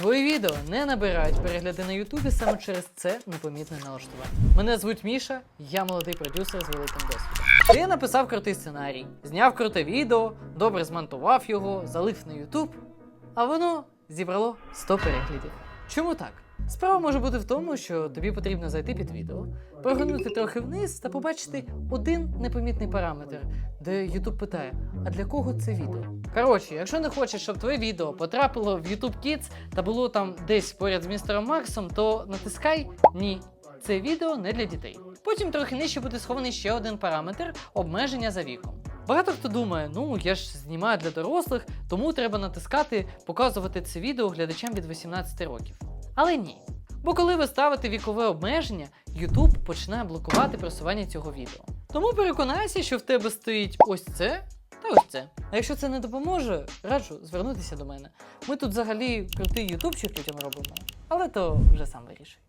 Твої відео не набирають перегляди на Ютубі саме через це непомітне налаштування. Мене звуть Міша, я молодий продюсер з великим досвідом. Ти написав крутий сценарій, зняв круте відео, добре змонтував його, залив на Ютуб, а воно зібрало 100 переглядів. Чому так? Справа може бути в тому, що тобі потрібно зайти під відео, прогорнути трохи вниз та побачити один непомітний параметр, де YouTube питає: а для кого це відео? Коротше, якщо не хочеш, щоб твоє відео потрапило в YouTube Kids та було там десь поряд з містером Максом, то натискай ні. Це відео не для дітей. Потім трохи нижче буде схований ще один параметр обмеження за віком. Багато хто думає, ну я ж знімаю для дорослих, тому треба натискати, показувати це відео глядачам від 18 років. Але ні. Бо коли ви ставите вікове обмеження, YouTube починає блокувати просування цього відео. Тому переконайся, що в тебе стоїть ось це та ось це. А якщо це не допоможе, раджу звернутися до мене. Ми тут взагалі крутий ютубчик людям робимо, але то вже сам вирішуй.